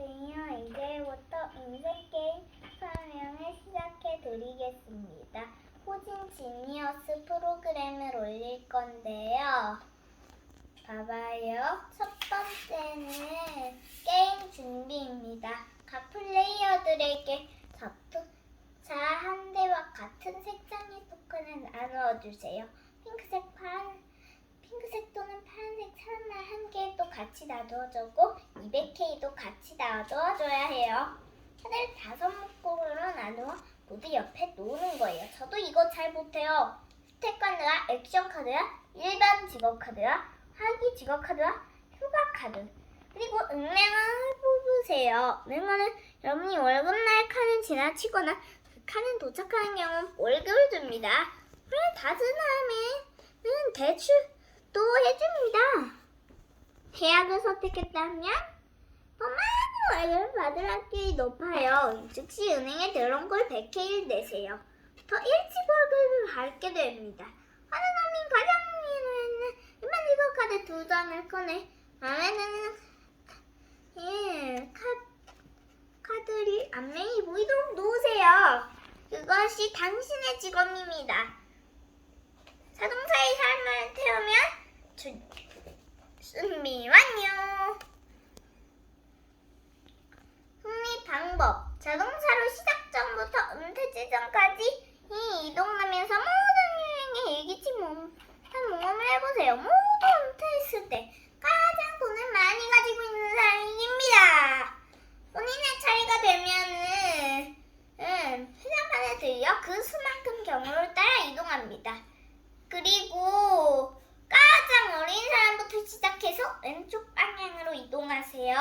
안녕하세요. 이제부터 인생 게임 설명을 시작해 드리겠습니다. 호진 지니어스 프로그램을 올릴 건데요. 봐봐요. 첫 번째는 게임 준비입니다. 각 플레이어들에게 자, 한 대와 같은 색상의 토큰을 나누어 주세요. 핑크색, 또는 사람만 한 개도 같이 놔둬주고 200K도 같이 놔둬줘야 해요. 하나를 다섯 묶음으로 나누어 모두 옆에 놓는 거예요. 저도 이거 잘 못해요. 스택 카드와 액션 카드와 일반 직업 카드와 화기 직업 카드와 휴가 카드 그리고 은행을 뽑으세요. 은행은 여러분이 월급날 칸을 지나치거나 그 칸에 도착하는 경우 월급을 줍니다. 그래 다 지나면 대출 또 해줍니다. 대학을 선택했다면 더 많은 월급을 받을 확률이 높아요. 즉시 은행에 들어온 걸 100K를 내세요. 더 일찍 월급을 받게 됩니다. 하는 놈이 가장 위에는 일반 직업 카드 두 장을 꺼내 안에는 예, 카, 카드를 안면이 보이도록 놓으세요. 그것이 당신의 직업입니다. 자동차의 삶을 태우면 주, 준비 완료. 흥미 방법. 자동차로 시작점부터 은퇴 전까지 이 이동하면서 모든 여행의 일기치 몸, 한 모험을 해보세요. 모두 은퇴했을 때 가장 돈을 많이 가지고 있는 사람이 이깁니다. 본인의 차례가 되면은 음, 회장판에 들려 그 수만큼 경로를 따라 이동합니다. 그리고 가장 어린 사람부터 시작해서 왼쪽 방향으로 이동하세요.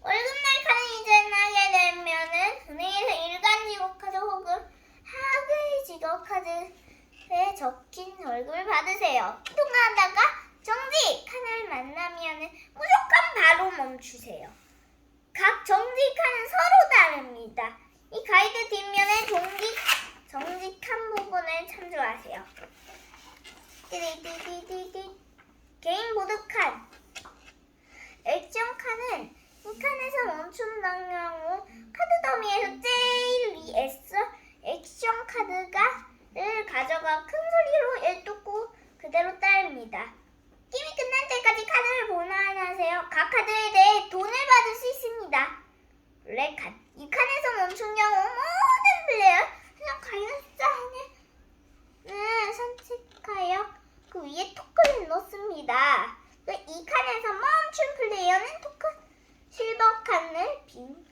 월급날 카드 이전하게 되면은 은행에서 일간 직업카드 혹은 하드 직업카드에 적힌 월급을 받으세요. 이동하다가 정지 칸을 만나면은 무조건 바로 멈추세요. 각 정직칸은 서로 다릅니다. 이 가이드 뒷면에 정직, 정직한 부분을 참조하세요. 개인 보드 칸. 액션 칸은 이 칸에서 멈춘 경우 카드 더미에서 제일 위에서 액션 카드가를 가져가 큰 소리로 일독고 따릅니다. 게임이 끝날 때까지 카드를 보관하세요. 각 카드에 대해 돈을 받을 수 있습니다. 블랙 칸. 이 칸에서 멈춘 경우 모든 플레이어 그냥 가연사를 선택하여 그 위에 토큰을 넣습니다. 그이 칸에서 멈춘 플레이어는 토큰 실버 칸을 빈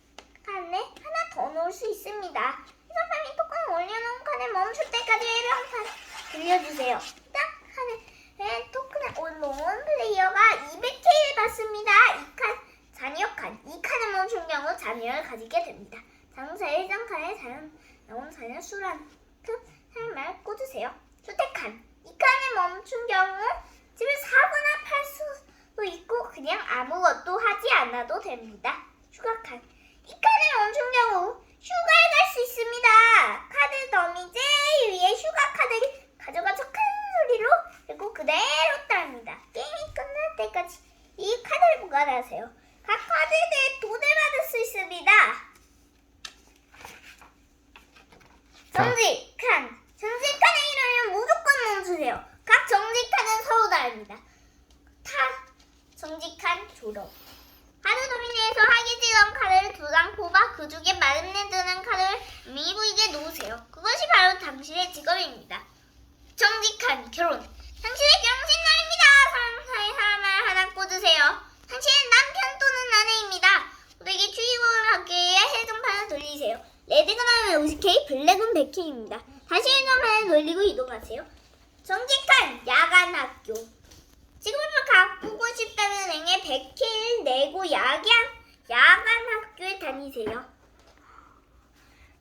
칸에 하나 더 넣을 수 있습니다. 해상감이 토큰을 올려놓은 칸에 멈출 때까지 해상판 들려주세요. 올려놓은 플레이어가 200K를 받습니다. 이 칸, 잔여 칸. 이 칸을 멈춘 경우 잔여를 가지게 됩니다. 장사의 해상 칸에 자연, 나온 잔여 수란큼 삶을 꽂으세요. 주택 칸. 이 칸에 멈춘 경우 집을 사거나 팔 수도 있고 그냥 아무것도 하지 않아도 됩니다. 휴가 칸. 이 칸에 멈춘 경우 휴가에 갈 수 있습니다. 카드 더미 제일 위에 휴가 카드를 가져가서 큰 소리로 그리고 그대로 따릅니다. 게임이 끝날 때까지 이 카드를 보관 하세요. 각 대해 돈을 받을 수 있습니다. 정지 칸. 정지 칸에 이르면 무조건 멈추세요. 각 정지 칸은 서로 다릅니다. 타 정직한 졸업. 카드 도미니에서 하기 지원 카드를 두 장 뽑아 그 중에 마음에 드는 카드를 미부이게 놓으세요. 그것이 바로 당신의 직업입니다. 정직한 결혼. 당신의 결혼식 날입니다. 사이 사람을 하나 꽂으세요. 당신은 남편 또는 아내입니다. 고객이 출입을 하기 위해 해정판을 돌리세요. 레드가 나면 50K, 블랙은 100K입니다. 다시 해정판을 돌리고 이동하세요. 정직한 야간 학교. 지금부터 가보고 싶다면 은행에 100K를 내고 야간, 야간 학교에 다니세요.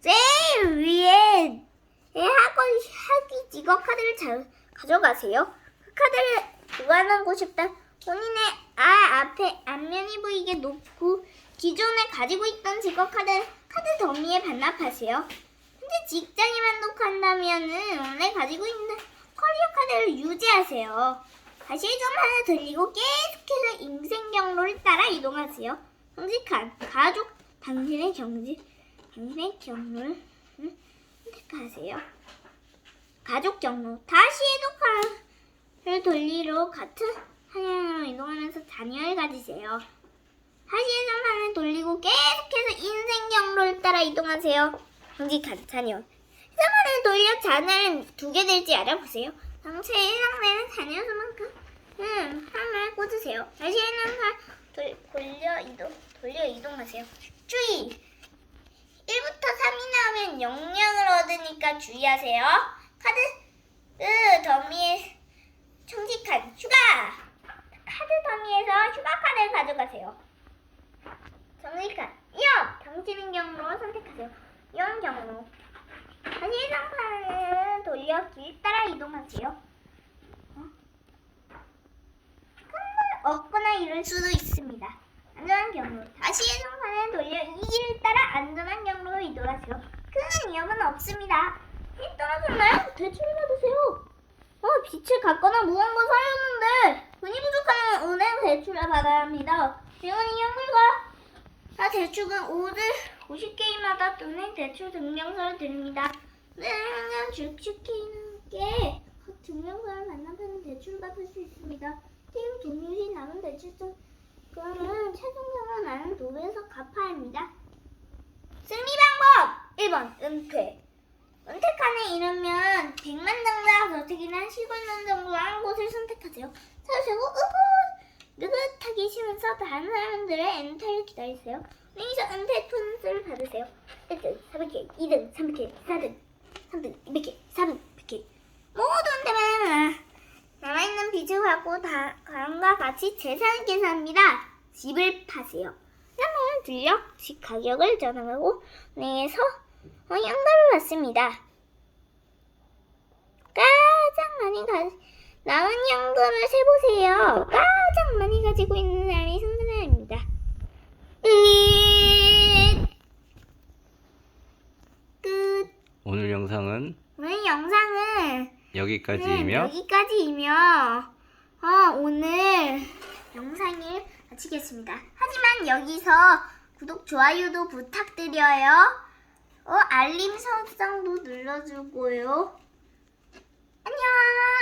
제일 위에 학원 학위 직업 카드를 잘 가져가세요. 그 카드를 보관하고 싶다. 본인의 아 앞에 앞면이 보이게 놓고 기존에 가지고 있던 직업 카드 카드 더미에 반납하세요. 현재 직장에 만족한다면은 원래 가지고 있는 커리어 카드를 유지하세요. 다시 좀 하나 들리고 계속해서 인생 경로를 따라 이동하세요. 정직한 가족 당신의 경지 당신의 경로를 선택하세요. 가족 경로 다시 해독을 돌리로 같은 방향으로 이동하면서 자녀를 가지세요. 다시 해독판을 돌리고 계속해서 인생 경로를 따라 이동하세요. 정직한 자녀. 해독판을 돌려 자녀를 두게 될지 알아보세요. 당초에 해당되는 자녀 수만큼 음, 판을 꽂으세요. 다시 해독판 돌, 돌려 이동 돌려 이동하세요. 주의! 1부터 3이 나오면 영향을 얻으니까 주의하세요. 카드 으, 더미에 청직한 휴가 카드 더미에서 휴가 카드를 가져가세요. 정직한 위험 당치는 경로 선택하세요. 위험 경로 다시 해상판을 돌려 길 따라 이동하세요. 어? 큰물 없거나 이럴 수도 있습니다. 안전한 경로 다시 해상판을 돌려 이 길을 따라 안전한 경로로 이동하세요. 큰 위험은 없습니다. 해 떨어졌나요? 대출을 받으세요. 어, 빛을 갖거나 무언가 사였는데 돈이 부족하면 은행 대출을 받아야 합니다. 지원이 현물과 아, 대출은 5들 50개인마다 은행 대출 증명서를 드립니다. 은행은 주식회인께 각 증명서를 반납하는 대출을 받을 수 있습니다. 게임 종료 시 남은 그거는 최종적으로 나는 도배에서 갚아야 합니다. 승리 방법 1번 은퇴 은퇴칸에 이르면 백만장자 저택이나 시골 농장부 한 곳을 선택하세요. 찾으시고 으고 느긋하게 쉬면서 다른 사람들의 은퇴를 기다리세요. 여기서 은퇴 톤스를 받으세요. 1등 300개, 2등 300개, 4등 3등 200개, 4등 100개 모두 은퇴만 남아있는 빚을 다, 다음과 같이 재산을 계산합니다. 집을 파세요. 현금을 들려 집 가격을 전화하고 은행에서 어, 현금을 받습니다. 가장 많이 가, 남은 현금을 세보세요. 가장 많이 가지고 있는 사람이 승자입니다. 끝. 끝. 오늘 영상은 오늘 영상은 여기까지이며 네, 여기까지이며 어, 오늘 영상을 마치겠습니다. 하지만 여기서 구독, 좋아요도 부탁드려요. 어, 알림 설정도 눌러주고요. 안녕.